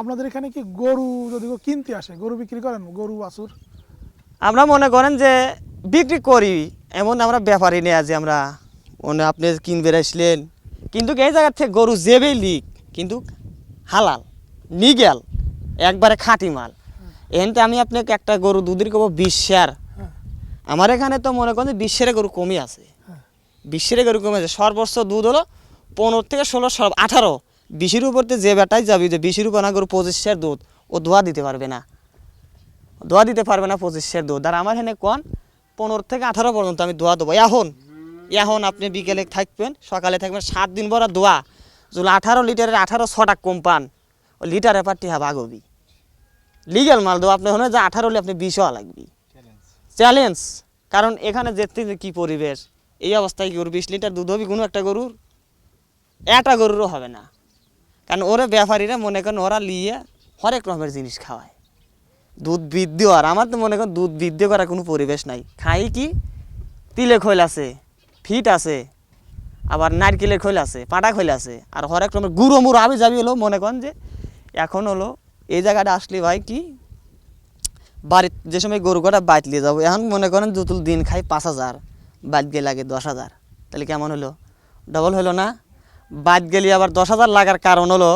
আপনাদের এখানে কি গরু যদি কিনতে আসে, গরু বিক্রি করেন, গরু, বাছুর? আমরা মনে করেন যে বিক্রি করি, এমন আমরা ব্যাপারই নেই আজ আমরা। মনে আপনি কিনবে আসলেন। কিন্তু এই জায়গার থেকে গরু যেবেই লিক, কিন্তু হালাল, নিগেল, একবারে খাঁটি মাল। এখানতে আমি আপনাকে একটা গরু দুধের কব বিশ্বের আমার এখানে তো মনে করেন বিশ্বের গরু কমই আছে। বিশ্বের গরু কমে আছে। সর্বোচ্চ দুধ হলো পনেরো থেকে ষোলো সব আঠারো। বিশের উপরতে যে বেটাই যাবি, যে বিশের উপর না গরু পঁচিশের দুধ, ও ধোয়া দিতে পারবে না। দোয়া দিতে পারবে না পঁচিশের দুধ। আর আমার এখানে কোন? পনেরো থেকে আঠারো পর্যন্ত আমি দোয়া দেবো। এখন এখন আপনি বিকেলে থাকবেন, সকালে থাকবেন, সাত দিন বড় দোয়া যদি আঠারো লিটারের আঠারো ছটা কম পান ও লিটারে পারটি হ্যাঁ বাগবি লিগেল মাল দেবো। আপনি হলে যে আঠারো হলে আপনি বিশ হওয়া লাগবি। চ্যালেঞ্জ। কারণ এখানে যেতে যে কী পরিবেশ? এই অবস্থায় গরু বিশ লিটার দুধ হবে কোনো একটা গরুর? একটা গরুরও হবে না। কারণ ওরা ব্যাপারীরা মনে করেন ওরা লিয়ে হরেক রকমের জিনিস খাওয়ায়। দুধ বৃদ্ধি আর আমার তো মনে করেন দুধ বৃদ্ধি করার কোনো পরিবেশ নাই। খাই কি? তিলে খোল আছে, ফিট আছে, আবার নারকেলের খোল আছে, পাটা খৈল আছে, আর হরেক রকমের গুঁড়ো মুড়ো আমি যাবি হলো মনে করেন যে এখন হলো এই জায়গাটা আসলে ভাই কি? বাড়ির যে সময় গরু কটা বাইত নিয়ে যাব, এখন মনে করেন দুতুল দিন খাই পাঁচ হাজার বাইত গিয়ে লাগে দশ হাজার। তাহলে কেমন হলো? ডবল হলো না? বাইত গেলে আবার দশ হাজার লাগার কারণ হলো,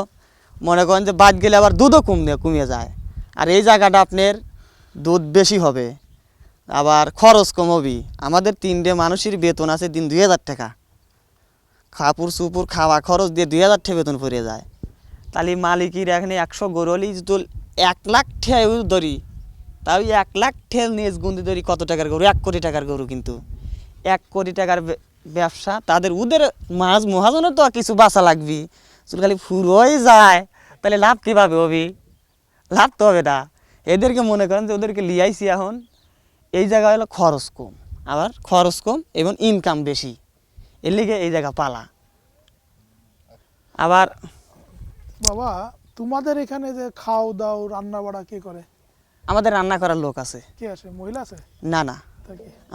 মনে করেন যে বাইত গেলে আবার দুধও কমিয়ে কমিয়ে যায়। আর এই জায়গাটা আপনার দুধ বেশি হবে, আবার খরচ কম হবে। আমাদের তিনটে মানুষের বেতন আছে দিন দুই হাজার টাকা। খাপুর চুপুর খাওয়া খরচ দিয়ে দুই হাজার টাকা বেতন পড়ে যায়। তাহলে মালিকের এখানে একশো গরলি যদি এক লাখ ঠেউ ধরি, তাও এক লাখ ঠেল নিয়ে গুন্দি ধরি কত টাকার গরু? এক কোটি টাকার গরু কিন্তু। এক কোটি টাকার ব্যবসা তাদের ওদের মাছ মহাজনের তো কিছু বাঁচা লাগবি। যদি খালি ফুরোই যায়। তাহলে লাভ কীভাবে হবি? লাভ তো হবে না। এদেরকে মনে করেন যে ওদেরকে লিয়াইছি এখন। এই জায়গা হলো খরচ কম আবার খরচ কম এবং ইনকাম বেশি। এর লিগে এই জায়গা পালা। আবার বাবা তোমাদের এখানে যে খাও দাও রান্না বাড়া কে করে? আমাদের রান্না করার লোক আছে। কে আসে মহিলা আছে? না না।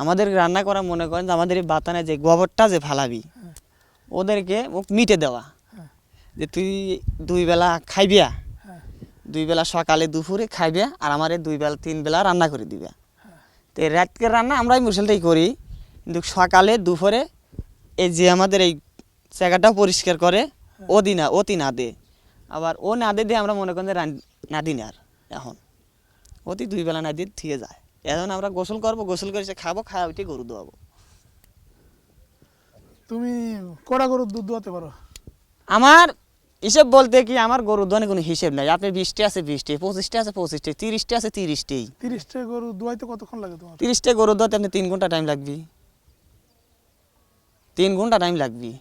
আমাদের রান্না করা মনে করেন যে আমাদের এই বাতানে যে গোবরটা যে ফালাবি ওদেরকে ও মিটে দেওয়া। হ্যাঁ। যে তুই দুই বেলা খাইবিয়া হ্যাঁ। দুই বেলা সকালে দুপুরে খাইবে আর আমারে দুই বেলা তিন বেলা রান্না করে দিবে। তো এই রাতকে রান্না আমরাই মুসলটাই করি কিন্তু সকালে দুপুরে এই যে আমাদের এই জায়গাটা পরিষ্কার করে ও দিনা অতি না দে। আবার ও না দে দিয়ে আমরা মনে করেন যে না দিন আর এখন। অতি দুই বেলা না দিয়ে থিয়ে যায়। এখন আমরা গোসল করব গোসল করে সে খাব খাওয়া উঠে গরু দোয়াবো তুমি কড়া গরুর দুধ দোয়াতে পারো? আমার হিসেব বলতে কি আমার গরুর দোয়ানে কোনো হিসেব নাই। আপনি বিশটি আছে বিশটি পঁচিশটি আছে পঁচিশটি তিরিশটি আছে তিরিশটি। তিরিশটা গরু দোয়াইতে কতক্ষণ লাগে তোমার? তিরিশটা গরু দোয়াতে আপনি তিন ঘণ্টা টাইম লাগবে। তিন ঘণ্টা টাইম লাগবে।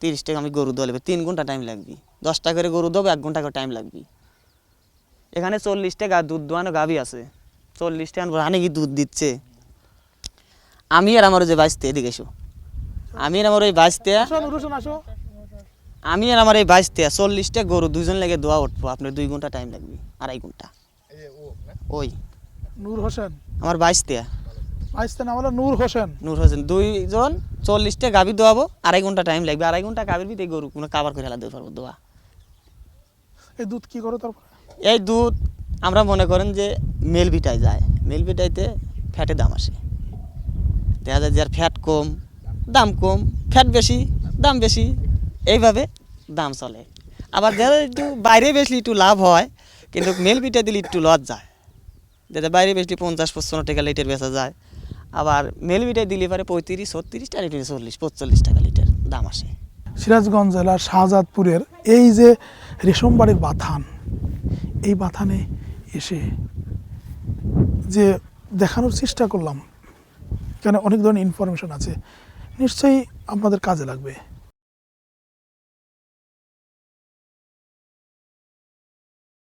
তিরিশটা আমি গরু দোয়ালে তিন ঘণ্টা টাইম লাগবে। দশটা করে গরু দেবো এক ঘণ্টা করে টাইম লাগবে। এখানে চল্লিশটা গা দুধ দোয়ানো গাভি আছে। চল্লিশটা রানে কি দুধ দিচ্ছে? আমি আর আমার যে বাইশতে এদিকে এসো। আমি আর আমার ওই বাইশতে আসো আমি আর আমার এই বাইশতে চল্লিশটা গরু দুজন লেগে দোয়া উঠবো আপনার দুই ঘণ্টা টাইম লাগবে আড়াই ঘণ্টা। ওই। নূর হোসেন। আমার বাইশতে না বলো নূর হোসেন। নূর হোসেন দুইজন চল্লিশটা গাভি দোয়াবো আড়াই ঘণ্টা টাইম লাগবে আড়াই ঘণ্টা গাভীর ভিতরে গরু কোনো কাবার করে হেলা দিতে পারব দোয়া। এই দুধ কি করো তারপরে? এই দুধ আমরা মনে করেন যে মেলবিটায় যায়। মেলবিটাইতে ফ্যাটের দাম আসে। দেখা যায় যার ফ্যাট কম, দাম কম, ফ্যাট বেশি, দাম বেশি, এইভাবে দাম চলে। আবার যারা একটু বাইরে বেশি একটু লাভ হয়, কিন্তু মেলবিটা দিলে একটু লস যায়। যাতে বাইরে বেশি পঞ্চাশ, পঁচপান্ন টাকা লিটার বেচা যায়। আবার মেলবিটায় দিলে পারে পঁয়ত্রিশ, ছত্রিশ, টাকা লিটার, চল্লিশ পঁচল্লিশ টাকা লিটার দাম আসে। সিরাজগঞ্জ জেলার শাহজাদপুরের এই যে রেশমবাড়ির বাথান, এই বাথানে এসে যে দেখানোর চেষ্টা করলাম কেন অনেক ধরনের ইনফরমেশন আছে নিশ্চয়ই আপনাদের কাজে লাগবে।